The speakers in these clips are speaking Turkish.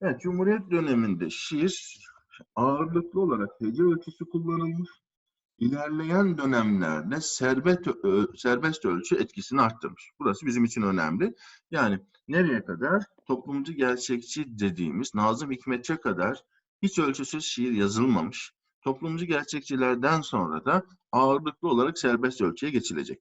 Evet, Cumhuriyet döneminde şiir ağırlıklı olarak hece ölçüsü kullanılmış. İlerleyen dönemlerde serbest, serbest ölçü etkisini arttırmış. Burası bizim için önemli. Yani nereye kadar? Toplumcu gerçekçi dediğimiz Nazım Hikmetçe kadar hiç ölçüsüz şiir yazılmamış. Toplumcu gerçekçilerden sonra da ağırlıklı olarak serbest ölçüye geçilecek.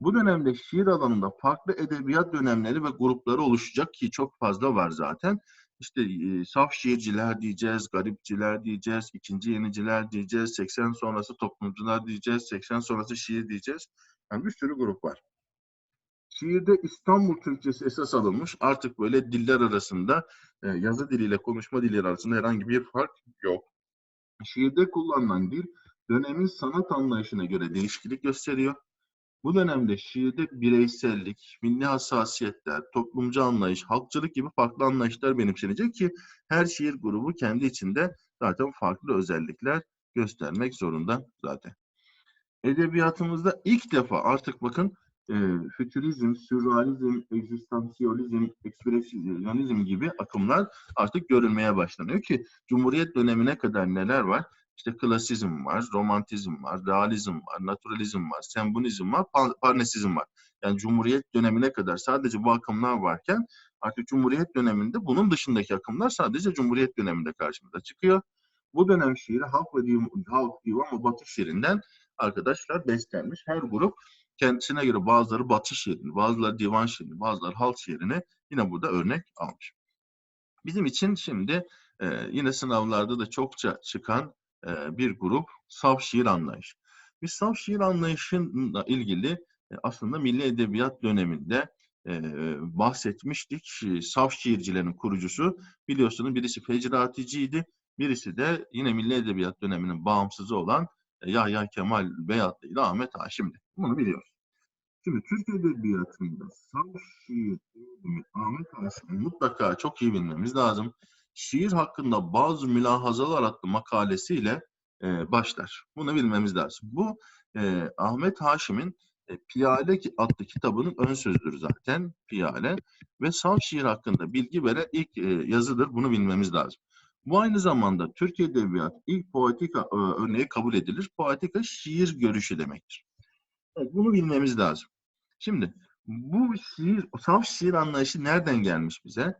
Bu dönemde şiir alanında farklı edebiyat dönemleri ve grupları oluşacak ki çok fazla var zaten. İşte e, saf şiirciler diyeceğiz, garipçiler diyeceğiz, ikinci yeniciler diyeceğiz, 80 sonrası toplumcular diyeceğiz, 80 sonrası şiir diyeceğiz. Yani bir sürü grup var. Şiirde İstanbul Türkçesi esas alınmış. Artık böyle diller arasında, e, yazı diliyle konuşma dili arasında herhangi bir fark yok. Şiirde kullanılan dil dönemin sanat anlayışına göre değişiklik gösteriyor. Bu dönemde şiirde bireysellik, milli hassasiyetler, toplumcu anlayış, halkçılık gibi farklı anlayışlar benimsenecek ki her şiir grubu kendi içinde zaten farklı özellikler göstermek zorunda zaten. Edebiyatımızda ilk defa artık bakın e, fütürizm, sürrealizm, egzistansiyalizm, ekspresyonizm gibi akımlar artık görülmeye başlanıyor ki Cumhuriyet dönemine kadar neler var? İşte klasizm var, romantizm var, realizm var, naturalizm var, sembolizm var, par- parnesizm var. Yani Cumhuriyet dönemine kadar sadece bu akımlar varken artık Cumhuriyet döneminde bunun dışındaki akımlar sadece Cumhuriyet döneminde karşımıza çıkıyor. Bu dönem şiiri halk ve divan, halk divan ve batı şiirinden arkadaşlar beslenmiş. Her grup kendisine göre bazıları batı şiirini, bazıları divan şiirini, bazıları halk şiirini yine burada örnek almış. Bizim için şimdi e, yine sınavlarda da çokça çıkan e, bir grup saf şiir anlayışı. Biz saf şiir anlayışıyla ilgili e, aslında Milli Edebiyat döneminde e, bahsetmiştik. Saf şiircilerin kurucusu biliyorsunuz birisi Fecraticiydi, birisi de yine Milli Edebiyat döneminin bağımsızı olan Yahya Kemal Beyatlı ile Ahmet Haşim'di. Bunu biliyoruz. Şimdi Türk Edebiyatı'nda saf şiir Ahmet Haşim'i mutlaka çok iyi bilmemiz lazım. Şiir hakkında bazı mülahazalar adlı makalesiyle e, başlar. Bunu bilmemiz lazım. Bu e, Ahmet Haşim'in e, Piyale adlı kitabının ön sözüdür zaten Piyale ve saf şiir hakkında bilgi veren ilk e, yazıdır. Bunu bilmemiz lazım. Bu aynı zamanda Türk Edebiyatı ilk poetika e, örneği kabul edilir. Poetika şiir görüşü demektir. Evet, bunu bilmemiz lazım. Şimdi bu şiir, saf şiir anlayışı nereden gelmiş bize?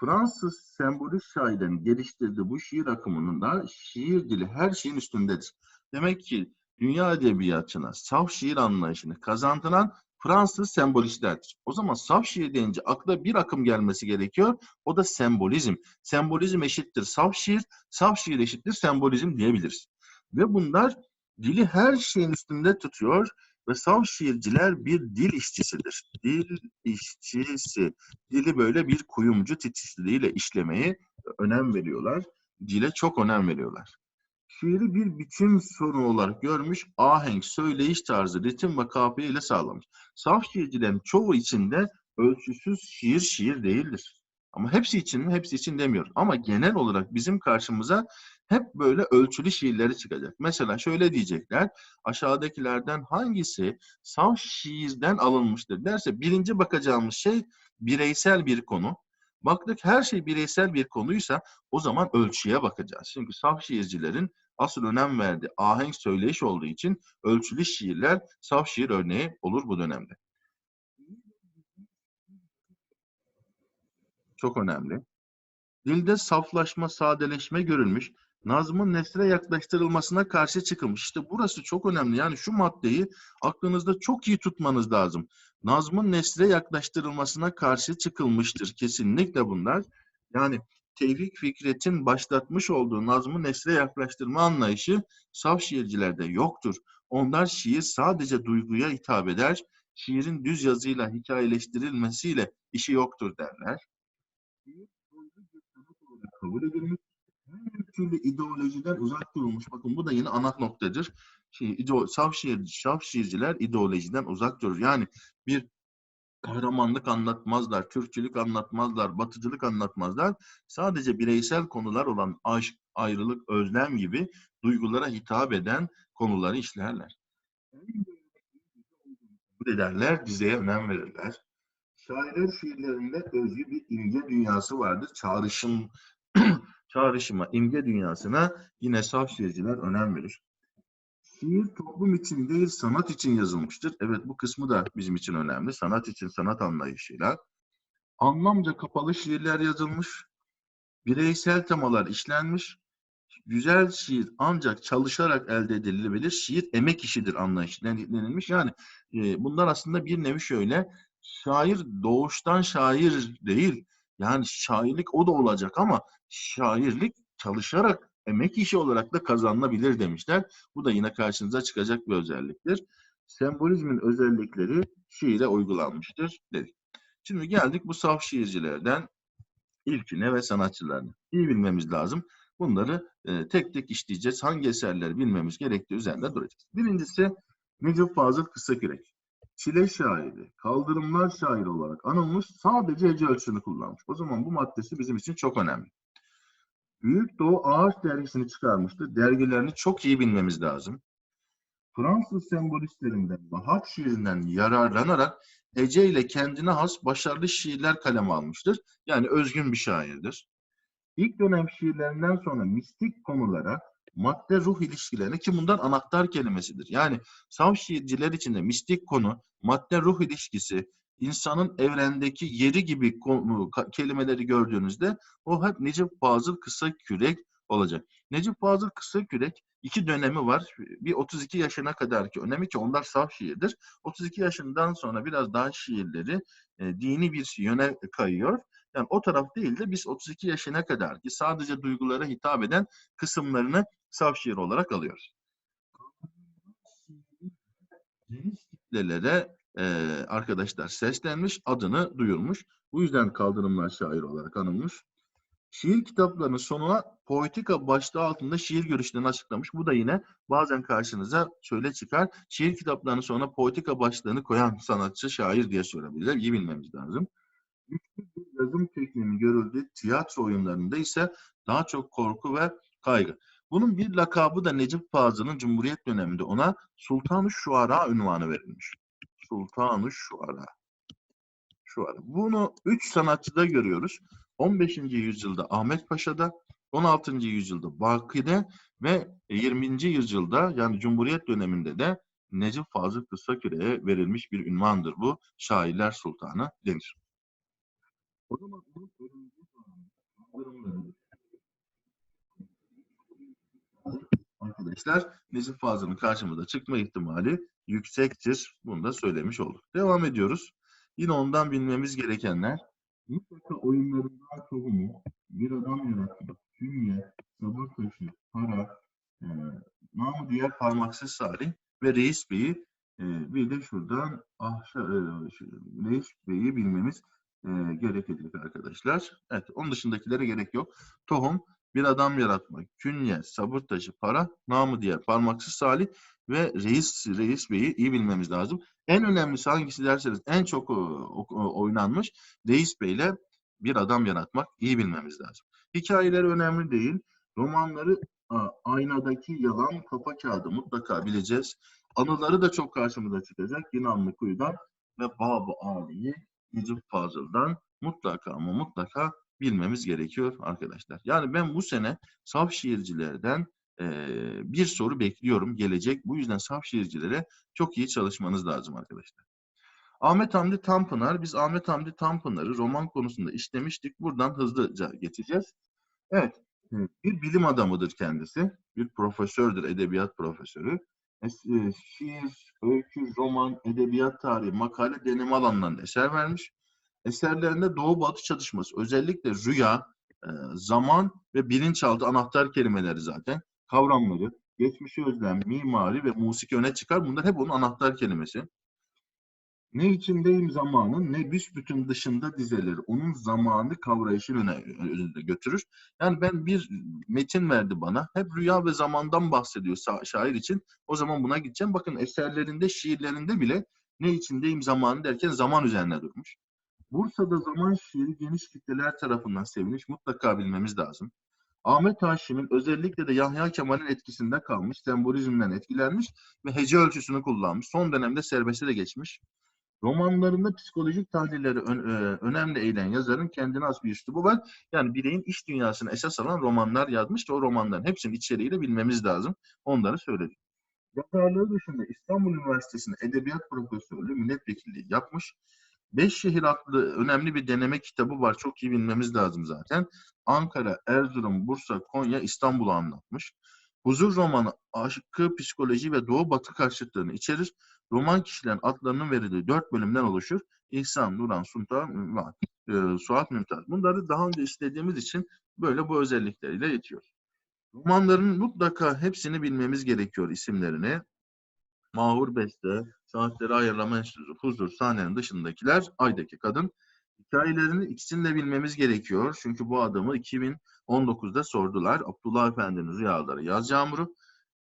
Fransız sembolist şairlerin geliştirdiği bu şiir akımının da şiir dili her şeyin üstündedir. Demek ki dünya edebiyatına saf şiir anlayışını kazandıran Fransız sembolistlerdir. O zaman saf şiir deyince akla bir akım gelmesi gerekiyor. O da sembolizm. Sembolizm eşittir saf şiir, saf şiir eşittir sembolizm diyebiliriz. Ve bunlar dili her şeyin üstünde tutuyor ve saf şiirciler bir dil işçisidir. Dil işçisi. Dili böyle bir kuyumcu titizliğiyle işlemeyi önem veriyorlar. Dile çok önem veriyorlar. Şiiri bir biçim sorunu olarak görmüş, ahenk, söyleyiş tarzı, ritim ve kafiye ile sağlamış. Saf şiircilerin çoğu içinde ölçüsüz şiir şiir değildir. Ama hepsi için mi? Hepsi için demiyorum. Ama genel olarak bizim karşımıza hep böyle ölçülü şiirleri çıkacak. Mesela şöyle diyecekler, aşağıdakilerden hangisi saf şiirden alınmıştır derse birinci bakacağımız şey bireysel bir konu. Baktık her şey bireysel bir konuysa o zaman ölçüye bakacağız. Çünkü saf şiircilerin asıl önem verdiği ahenk söyleyiş olduğu için ölçülü şiirler saf şiir örneği olur bu dönemde. Çok önemli. Dilde saflaşma, sadeleşme görülmüş. Nazmın nesre yaklaştırılmasına karşı çıkılmış. İşte burası çok önemli. Yani şu maddeyi aklınızda çok iyi tutmanız lazım. Nazmın nesre yaklaştırılmasına karşı çıkılmıştır. Kesinlikle bunlar. Yani Tevfik Fikret'in başlatmış olduğu nazmı nesre yaklaştırma anlayışı saf şiircilerde yoktur. Onlar şiir sadece duyguya hitap eder. Şiirin düz yazıyla hikayeleştirilmesiyle işi yoktur derler. Şiir olarak kabul edilmiş. Türlü ideolojiden uzak durulmuş. Bakın bu da yine ana noktadır. Şey, ideo, saf, şiir, saf şiirciler ideolojiden uzak durur. Yani bir kahramanlık anlatmazlar, Türkçülük anlatmazlar, batıcılık anlatmazlar. Sadece bireysel konular olan aşk, ayrılık, özlem gibi duygulara hitap eden konuları işlerler. Ederler, dizeye önem verirler. Şairler şiirlerinde özgü bir imge dünyası vardır. Çağrışım çağrışıma, imge dünyasına yine saf şiirciler önem verir. Şiir toplum için değil sanat için yazılmıştır. Evet bu kısmı da bizim için önemli. Sanat için sanat anlayışıyla. Anlamca kapalı şiirler yazılmış. Bireysel temalar işlenmiş. Güzel şiir ancak çalışarak elde edilebilir. Şiir emek işidir anlayışı denilmiş. Yani e, bunlar aslında bir nevi şöyle. Şair doğuştan şair değil. Yani şairlik o da olacak ama şairlik çalışarak emek işi olarak da kazanılabilir demişler. Bu da yine karşınıza çıkacak bir özelliktir. Sembolizmin özellikleri şiire uygulanmıştır dedik. Şimdi geldik bu saf şiircilerden ilkine ve sanatçılarına. İyi bilmemiz lazım. Bunları e, tek tek işleyeceğiz. Hangi eserleri bilmemiz gerektiği üzerinde duracağız. Birincisi Necip Fazıl Kısakürek. Çile şairi, kaldırımlar şairi olarak anılmış sadece hece ölçüsünü kullanmış. O zaman bu maddesi bizim için çok önemli. Büyük Doğu Ağaç dergisini çıkarmıştı. Dergilerini çok iyi bilmemiz lazım. Fransız sembolistlerinden, Bahat şiirinden yararlanarak Ece ile kendine has başarılı şiirler kaleme almıştır. Yani özgün bir şairdir. İlk dönem şiirlerinden sonra mistik konulara madde ruh ilişkilerine ki bundan anahtar kelimesidir. Yani saf şiirciler içinde mistik konu, madde ruh ilişkisi, insanın evrendeki yeri gibi kelimeleri gördüğünüzde o hep Necip Fazıl Kısa Kürek olacak. Necip Fazıl Kısa Kürek iki dönemi var. Bir 32 yaşına kadarki önemi ki onlar saf şiirdir. 32 yaşından sonra biraz daha şiirleri e, dini bir yöne kayıyor. Yani o taraf değil de biz 32 yaşına kadar ki sadece duygulara hitap eden kısımlarını saf şiir olarak alıyoruz. Geniş kitlelere e, arkadaşlar seslenmiş, adını duyurmuş. Bu yüzden kaldırımlar şair olarak anılmış. Şiir kitaplarının sonuna poetika başlığı altında şiir görüşlerini açıklamış. Bu da yine bazen karşınıza şöyle çıkar. Şiir kitaplarının sonuna poetika başlığını koyan sanatçı şair diye sorabilirler. İyi bilmemiz lazım. Güçlü bir yazım tekniğinin görüldüğü tiyatro oyunlarında ise daha çok korku ve kaygı. Bunun bir lakabı da Necip Fazıl'ın Cumhuriyet döneminde ona Sultan-ı Şuara ünvanı verilmiş. Sultan-ı Şuara. Şuara. Bunu üç sanatçıda görüyoruz. 15. yüzyılda Ahmet Paşa'da, 16. yüzyılda Baki'de ve 20. yüzyılda yani Cumhuriyet döneminde de Necip Fazıl Kısaküre'ye verilmiş bir ünvandır bu. Şairler Sultanı denir. O zaman bunun arkadaşlar Necip Fazıl'ın karşımıza çıkma ihtimali yüksektir. Bunu da söylemiş olduk. Devam ediyoruz. Yine ondan bilmemiz gerekenler mutlaka oyunlarından tohumu, bir adam yaratmak, künye, sabır taşı, para, e, namı diğer parmaksız Salih ve Reis Bey'i e, bir de şuradan ah, e, Reis Bey'i bilmemiz e, gerekecek arkadaşlar. Evet, onun dışındakilere gerek yok. Tohum, bir adam yaratmak, künye, sabır taşı, para, namı diğer parmaksız salih ve reis reis beyi iyi bilmemiz lazım. En önemlisi hangisi derseniz en çok oynanmış reis beyle bir adam yaratmak iyi bilmemiz lazım. Hikayeleri önemli değil. Romanları aynadaki yalan kafa kağıdı mutlaka bileceğiz. Anıları da çok karşımıza çıkacak. Yine Kuyu'dan ve Bab-ı Ali'yi Necip Fazıl'dan mutlaka ama mutlaka bilmemiz gerekiyor arkadaşlar. Yani ben bu sene saf şiircilerden e, bir soru bekliyorum gelecek. Bu yüzden saf şiircilere çok iyi çalışmanız lazım arkadaşlar. Ahmet Hamdi Tanpınar. Biz Ahmet Hamdi Tanpınar'ı roman konusunda işlemiştik. Buradan hızlıca geçeceğiz. Evet, bir bilim adamıdır kendisi. Bir profesördür, edebiyat profesörü. E, şiir, öykü, roman, edebiyat tarihi, makale, deneme alanlarında eser vermiş eserlerinde Doğu Batı çalışması özellikle rüya, e, zaman ve bilinçaltı anahtar kelimeleri zaten kavramları, geçmişi özlem, mimari ve musiki öne çıkar. Bunlar hep onun anahtar kelimesi. Ne içindeyim zamanın ne büsbütün dışında dizeleri onun zamanı kavrayışını öne, önünde götürür. Yani ben bir metin verdi bana. Hep rüya ve zamandan bahsediyor şair için. O zaman buna gideceğim. Bakın eserlerinde, şiirlerinde bile ne içindeyim zamanı derken zaman üzerine durmuş. Bursa'da zaman şiiri geniş kitleler tarafından sevilmiş. Mutlaka bilmemiz lazım. Ahmet Haşim'in özellikle de Yahya Kemal'in etkisinde kalmış, sembolizmden etkilenmiş ve hece ölçüsünü kullanmış. Son dönemde serbeste de geçmiş. Romanlarında psikolojik tahlilleri ön- e, önemli eğilen yazarın kendine has bir üslubu var. Yani bireyin iç dünyasını esas alan romanlar yazmış da o romanların hepsinin içeriğiyle bilmemiz lazım. Onları söyledik. Yazarlığı dışında İstanbul Üniversitesi'nde edebiyat profesörlüğü, milletvekilliği yapmış. Beş Şehir adlı önemli bir deneme kitabı var. Çok iyi bilmemiz lazım zaten. Ankara, Erzurum, Bursa, Konya, İstanbul'u anlatmış. Huzur romanı aşkı, psikoloji ve doğu batı karşıtlığını içerir. Roman kişilerin adlarının verildiği dört bölümden oluşur. İhsan, Nuran, Sultan, Mümtaz, e, Suat Mümtaz. Bunları daha önce istediğimiz için böyle bu özellikleriyle yetiyor. Romanların mutlaka hepsini bilmemiz gerekiyor isimlerini. Mahur Beste, Saatleri Ayarlama Enstitüsü, Huzur, sahnenin dışındakiler, Ay'daki Kadın. Hikayelerini ikisini de bilmemiz gerekiyor. Çünkü bu adamı 2019'da sordular. Abdullah Efendi'nin Rüyaları, Yaz Yağmuru.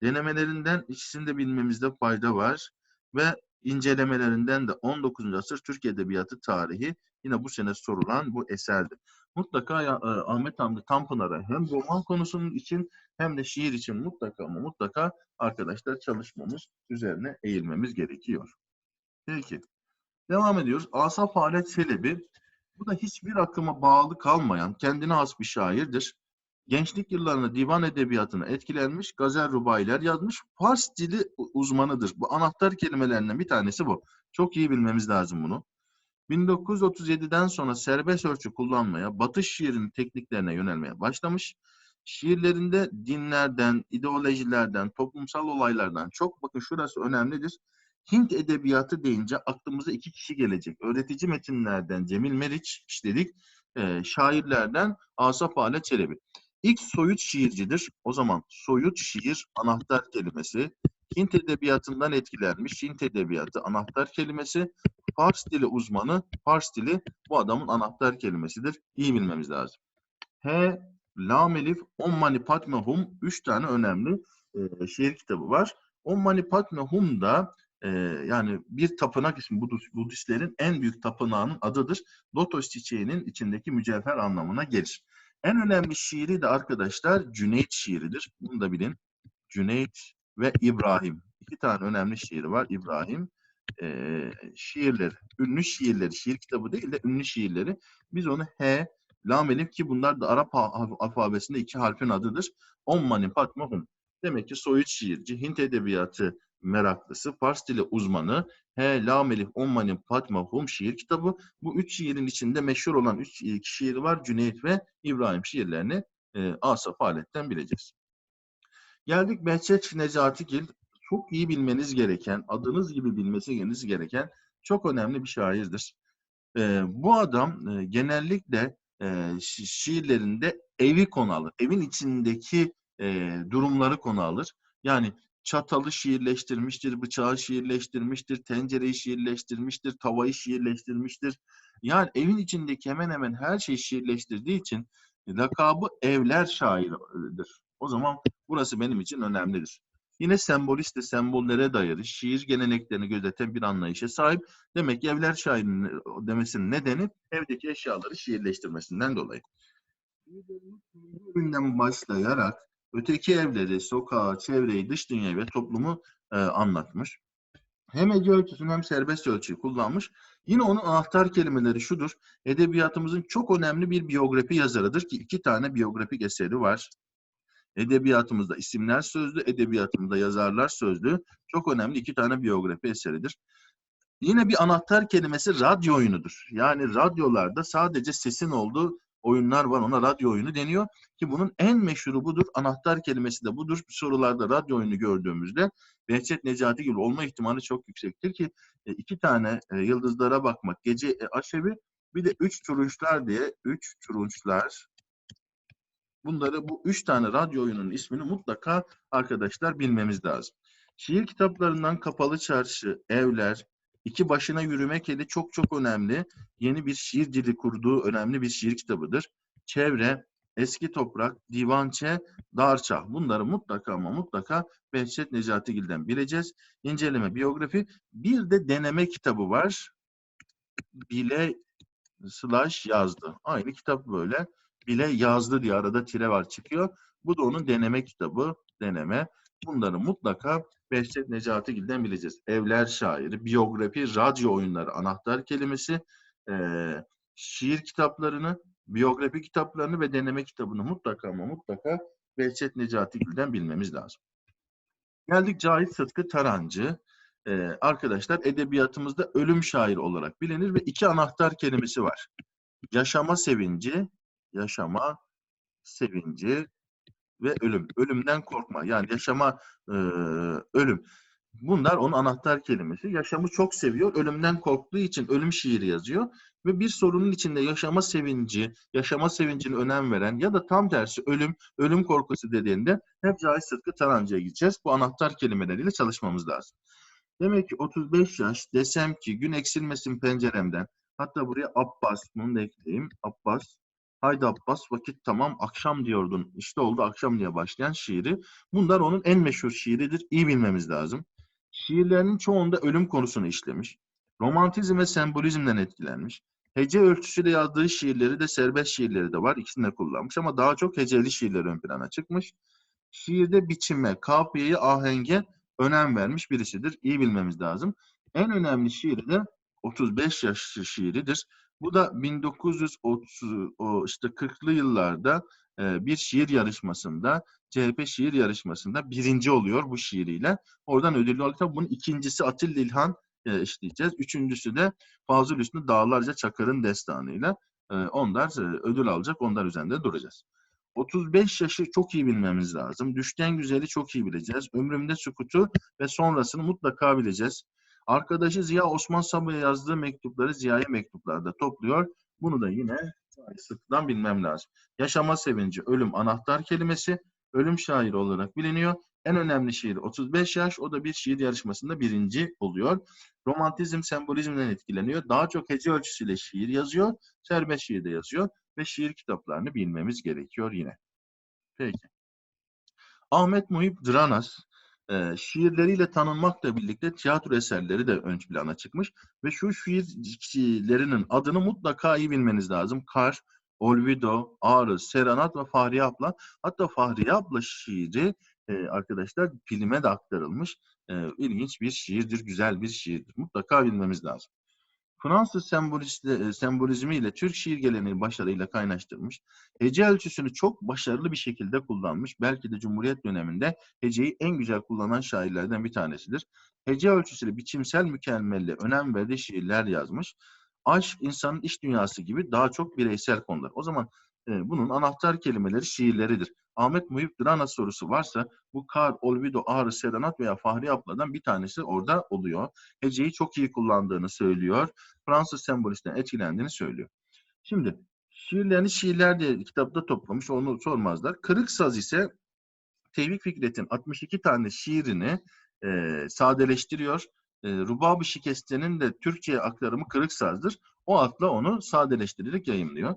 Denemelerinden ikisini de bilmemizde fayda var. Ve incelemelerinden de 19. asır Türk Edebiyatı tarihi yine bu sene sorulan bu eserdir. Mutlaka ya, e, Ahmet Hamdi Tanpınar'a hem roman konusunun için hem de şiir için mutlaka ama mutlaka arkadaşlar çalışmamız üzerine eğilmemiz gerekiyor. Peki. Devam ediyoruz. Asaf Halet Çelebi bu da hiçbir akıma bağlı kalmayan kendine has bir şairdir. Gençlik yıllarında divan edebiyatına etkilenmiş, gazel rubayiler yazmış. Fars dili uzmanıdır. Bu anahtar kelimelerinden bir tanesi bu. Çok iyi bilmemiz lazım bunu. 1937'den sonra serbest ölçü kullanmaya, Batı şiirinin tekniklerine yönelmeye başlamış. Şiirlerinde dinlerden, ideolojilerden, toplumsal olaylardan çok, bakın şurası önemlidir. Hint edebiyatı deyince aklımıza iki kişi gelecek. Öğretici metinlerden Cemil Meriç işledik, e, şairlerden Asaf Halet Çelebi. İlk soyut şiircidir. O zaman soyut şiir anahtar kelimesi. Hint edebiyatından etkilenmiş. Hint edebiyatı anahtar kelimesi. Fars dili uzmanı, Fars dili bu adamın anahtar kelimesidir. İyi bilmemiz lazım. H, Lam Elif, Om Mani Padme Hum. Üç tane önemli e, şiir kitabı var. Om Mani Padme Hum da e, yani bir tapınak ismi Budist, Budistlerin en büyük tapınağının adıdır. Lotos çiçeğinin içindeki mücevher anlamına gelir. En önemli şiiri de arkadaşlar Cüneyt şiiridir. Bunu da bilin. Cüneyt ve İbrahim. İki tane önemli şiiri var. İbrahim e, şiirleri, ünlü şiirleri, şiir kitabı değil de ünlü şiirleri. Biz onu H, Lam Elif ki bunlar da Arap alfabesinde iki harfin adıdır. Om Mani Padme Hum. Demek ki soyut şiirci, Hint edebiyatı meraklısı, Fars dili uzmanı, He, La Melih, Om Mani Padme Hum şiir kitabı. Bu üç şiirin içinde meşhur olan üç şi- şiiri var. Cüneyt ve İbrahim şiirlerini e, Asaf Halet'ten bileceğiz. Geldik Behçet Necatigil. Çok iyi bilmeniz gereken, adınız gibi bilmesi gereken çok önemli bir şairdir. Ee, bu adam e, genellikle e, şi- şiirlerinde evi konu alır. Evin içindeki e, durumları konu alır. Yani çatalı şiirleştirmiştir, bıçağı şiirleştirmiştir, tencereyi şiirleştirmiştir, tavayı şiirleştirmiştir. Yani evin içindeki hemen hemen her şeyi şiirleştirdiği için lakabı evler şairidir. O zaman burası benim için önemlidir. Yine sembolist de sembollere dayalı şiir geleneklerini gözeten bir anlayışa sahip. Demek ki evler şairinin demesinin nedeni evdeki eşyaları şiirleştirmesinden dolayı. Bugünden başlayarak öteki evleri, sokağı, çevreyi, dış dünyayı ve toplumu e, anlatmış. Hem ece ölçüsünü hem serbest ölçüyü kullanmış. Yine onun anahtar kelimeleri şudur. Edebiyatımızın çok önemli bir biyografi yazarıdır ki iki tane biyografik eseri var. Edebiyatımızda isimler sözlü, edebiyatımızda yazarlar sözlü. Çok önemli iki tane biyografi eseridir. Yine bir anahtar kelimesi radyo oyunudur. Yani radyolarda sadece sesin olduğu oyunlar var. Ona radyo oyunu deniyor. Ki bunun en meşhuru budur. Anahtar kelimesi de budur. Sorularda radyo oyunu gördüğümüzde Behçet Necati gibi olma ihtimali çok yüksektir ki e, iki tane e, yıldızlara bakmak. Gece e, aşevi bir de üç turunçlar diye üç turunçlar Bunları bu üç tane radyo oyununun ismini mutlaka arkadaşlar bilmemiz lazım. Şiir kitaplarından Kapalı Çarşı, Evler, İki Başına Yürümek eli çok çok önemli. Yeni bir şiir dili kurduğu önemli bir şiir kitabıdır. Çevre, Eski Toprak, Divançe, Darça. Bunları mutlaka ama mutlaka Behçet Necatigil'den bileceğiz. İnceleme, biyografi. Bir de deneme kitabı var. Bile slash yazdı. Aynı kitap böyle bile yazdı diye arada tire var çıkıyor. Bu da onun deneme kitabı, deneme. Bunları mutlaka Behçet Necatigil'den bileceğiz. Evler şairi, biyografi, radyo oyunları anahtar kelimesi, eee, şiir kitaplarını, biyografi kitaplarını ve deneme kitabını mutlaka ama mutlaka Behçet Necatigil'den bilmemiz lazım. Geldik Cahit Sıtkı Tarancı. Ee, arkadaşlar edebiyatımızda ölüm şair olarak bilinir ve iki anahtar kelimesi var. Yaşama sevinci, yaşama sevinci ve ölüm. Ölümden korkma. Yani yaşama e, ölüm. Bunlar onun anahtar kelimesi. Yaşamı çok seviyor. Ölümden korktuğu için ölüm şiiri yazıyor. Ve bir sorunun içinde yaşama sevinci, yaşama sevincine önem veren ya da tam tersi ölüm, ölüm korkusu dediğinde hep Cahit Sıtkı Tarancı'ya gideceğiz. Bu anahtar kelimeleriyle çalışmamız lazım. Demek ki 35 yaş desem ki gün eksilmesin penceremden. Hatta buraya Abbas, bunu da ekleyeyim. Abbas, haydi Abbas vakit tamam akşam diyordun. İşte oldu akşam diye başlayan şiiri. Bunlar onun en meşhur şiiridir. İyi bilmemiz lazım. Şiirlerinin çoğunda ölüm konusunu işlemiş. Romantizm ve sembolizmden etkilenmiş. Hece ölçüsüyle yazdığı şiirleri de serbest şiirleri de var. İkisini de kullanmış ama daha çok heceli şiirler ön plana çıkmış. Şiirde biçime, kafiyeye, ahenge önem vermiş birisidir. İyi bilmemiz lazım. En önemli şiiri de 35 yaş şiiridir. Bu da 1930 o işte 40'lı yıllarda e, bir şiir yarışmasında CHP şiir yarışmasında birinci oluyor bu şiiriyle. Oradan ödüllü olarak tabii bunun ikincisi Atilla İlhan e, işleyeceğiz. Üçüncüsü de Fazıl Hüsnü Dağlarca Çakır'ın destanıyla e, onlar ödül alacak. Onlar üzerinde duracağız. 35 yaşı çok iyi bilmemiz lazım. Düşten güzeli çok iyi bileceğiz. Ömrümde sükutu ve sonrasını mutlaka bileceğiz. Arkadaşı Ziya Osman Sabah'a yazdığı mektupları Ziya'ya mektuplarda topluyor. Bunu da yine sıklıktan bilmem lazım. Yaşama sevinci, ölüm anahtar kelimesi. Ölüm şairi olarak biliniyor. En önemli şiir 35 yaş. O da bir şiir yarışmasında birinci oluyor. Romantizm sembolizmden etkileniyor. Daha çok hece ölçüsüyle şiir yazıyor. Serbest şiir de yazıyor. Ve şiir kitaplarını bilmemiz gerekiyor yine. Peki. Ahmet Muhip Dranas e, şiirleriyle tanınmakla birlikte tiyatro eserleri de ön plana çıkmış. Ve şu şiirlerinin adını mutlaka iyi bilmeniz lazım. Kar, Olvido, Ağrı, Serenat ve Fahriye Abla. Hatta Fahriye Abla şiiri e, arkadaşlar filme de aktarılmış. E, ilginç bir şiirdir, güzel bir şiirdir. Mutlaka bilmemiz lazım. Fransız sembolizmi, sembolizmiyle Türk şiir geleneği başarıyla kaynaştırmış. Hece ölçüsünü çok başarılı bir şekilde kullanmış. Belki de Cumhuriyet döneminde heceyi en güzel kullanan şairlerden bir tanesidir. Hece ölçüsüyle biçimsel mükemmelliğe önem verdiği şiirler yazmış. Aşk, insanın iş dünyası gibi daha çok bireysel konular. O zaman e, bunun anahtar kelimeleri şiirleridir. Ahmet Muhip Drana sorusu varsa bu Kar, Olvido, Ağrı, Serenat veya Fahri Abla'dan bir tanesi orada oluyor. Heceyi çok iyi kullandığını söylüyor. Fransız sembolistten etkilendiğini söylüyor. Şimdi şiirlerini şiirler diye kitapta toplamış onu sormazlar. Kırık saz ise Tevfik Fikret'in 62 tane şiirini e, sadeleştiriyor. E, Rubab-ı Şikeste'nin de Türkçe'ye aktarımı kırık sazdır. O adla onu sadeleştirerek yayınlıyor.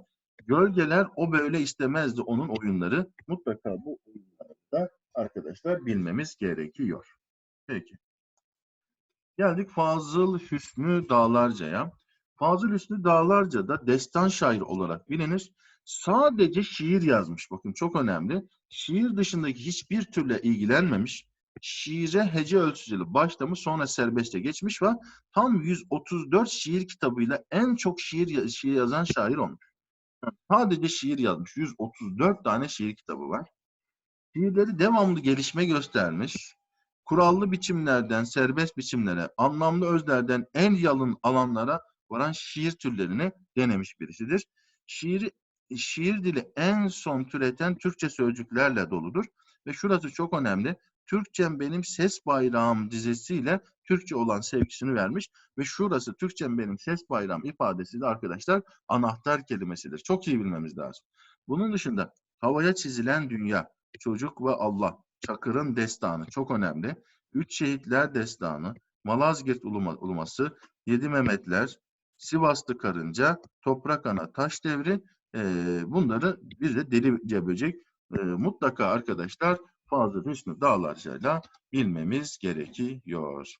Gölgeler o böyle istemezdi onun oyunları. Mutlaka bu oyunlarda arkadaşlar bilmemiz gerekiyor. Peki. Geldik Fazıl Hüsnü Dağlarca'ya. Fazıl Hüsnü Dağlarca da destan şair olarak bilinir. Sadece şiir yazmış. Bakın çok önemli. Şiir dışındaki hiçbir türle ilgilenmemiş. Şiire hece ölçüsüyle başlamış sonra serbeste geçmiş ve tam 134 şiir kitabıyla en çok şiir, şiir yazan şair olmuş. Sadece şiir yazmış. 134 tane şiir kitabı var. Şiirleri devamlı gelişme göstermiş. Kurallı biçimlerden serbest biçimlere, anlamlı özlerden en yalın alanlara varan şiir türlerini denemiş birisidir. Şiir, şiir dili en son türeten Türkçe sözcüklerle doludur. Ve şurası çok önemli. Türkçem benim ses bayrağım dizisiyle Türkçe olan sevgisini vermiş ve şurası Türkçem benim ses bayrağım ifadesi de arkadaşlar anahtar kelimesidir. Çok iyi bilmemiz lazım. Bunun dışında havaya çizilen dünya, çocuk ve Allah, Çakır'ın destanı çok önemli. Üç şehitler destanı, Malazgirt uluma, uluması, Yedi Mehmetler, Sivaslı Karınca, Toprak Ana, Taş Devri e, bunları bir de Deli Böcek e, mutlaka arkadaşlar Fazıl Hüsnü Dağlarca'yla bilmemiz gerekiyor.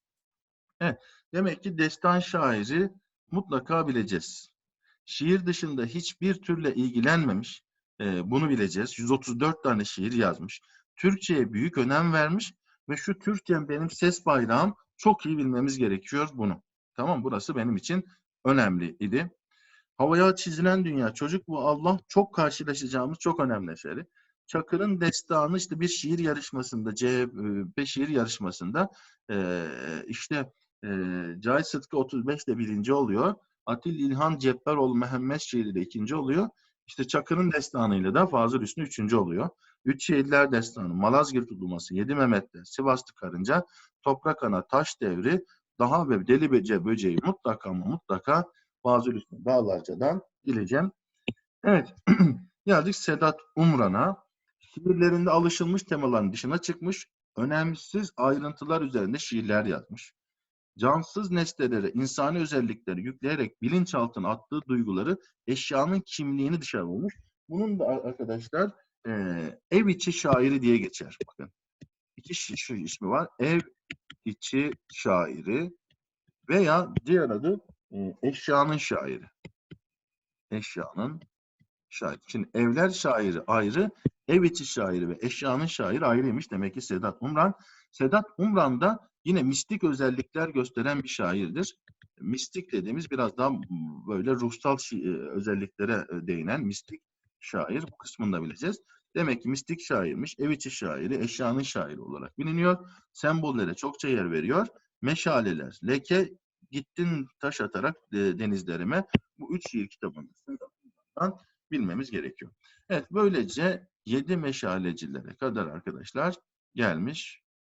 Evet, demek ki destan şairi mutlaka bileceğiz. Şiir dışında hiçbir türle ilgilenmemiş, e, bunu bileceğiz. 134 tane şiir yazmış. Türkçe'ye büyük önem vermiş ve şu Türkiye'm benim ses bayrağım çok iyi bilmemiz gerekiyor bunu. Tamam burası benim için önemli idi. Havaya çizilen dünya çocuk bu Allah çok karşılaşacağımız çok önemli eseri. Çakır'ın destanı işte bir şiir yarışmasında CHP şiir yarışmasında eee, işte eee Cahit Sıtkı 35 ile birinci oluyor. Atil İlhan Cebbaroğlu Mehmet şiiriyle ikinci oluyor. İşte Çakır'ın destanıyla da Fazıl Hüsnü üçüncü oluyor. Üç Şehirler Destanı, Malazgirt Uluması, Yedi Mehmetler, Sivaslı Karınca, Toprak Ana, Taş Devri, Daha ve Deli Bece Böceği mutlaka ama mutlaka Fazıl Hüsnü Dağlarca'dan bileceğim. Evet, geldik Sedat Umran'a. Şiirlerinde alışılmış temaların dışına çıkmış, önemsiz ayrıntılar üzerinde şiirler yazmış. Cansız nesnelere insani özellikleri yükleyerek bilinçaltına attığı duyguları eşyanın kimliğini dışarı vurmuş. Bunun da arkadaşlar eee, ev içi şairi diye geçer. Bakın. İki şu ismi var. Ev içi şairi veya diğer adı e, eşyanın şairi. Eşyanın şairi. Şimdi evler şairi ayrı, ev içi şairi ve eşyanın şairi ayrıymış. Demek ki Sedat Umran. Sedat Umran da yine mistik özellikler gösteren bir şairdir. Mistik dediğimiz biraz daha böyle ruhsal e, özelliklere e, değinen mistik şair. Bu kısmını da bileceğiz. Demek ki mistik şairmiş, ev içi şairi, eşyanın şairi olarak biliniyor. Sembollere çokça yer veriyor. Meşaleler, leke, gittin taş atarak e, denizlerime. Bu üç şiir Umran'dan bilmemiz gerekiyor. Evet, böylece yedi meşalecilere kadar arkadaşlar gelmiş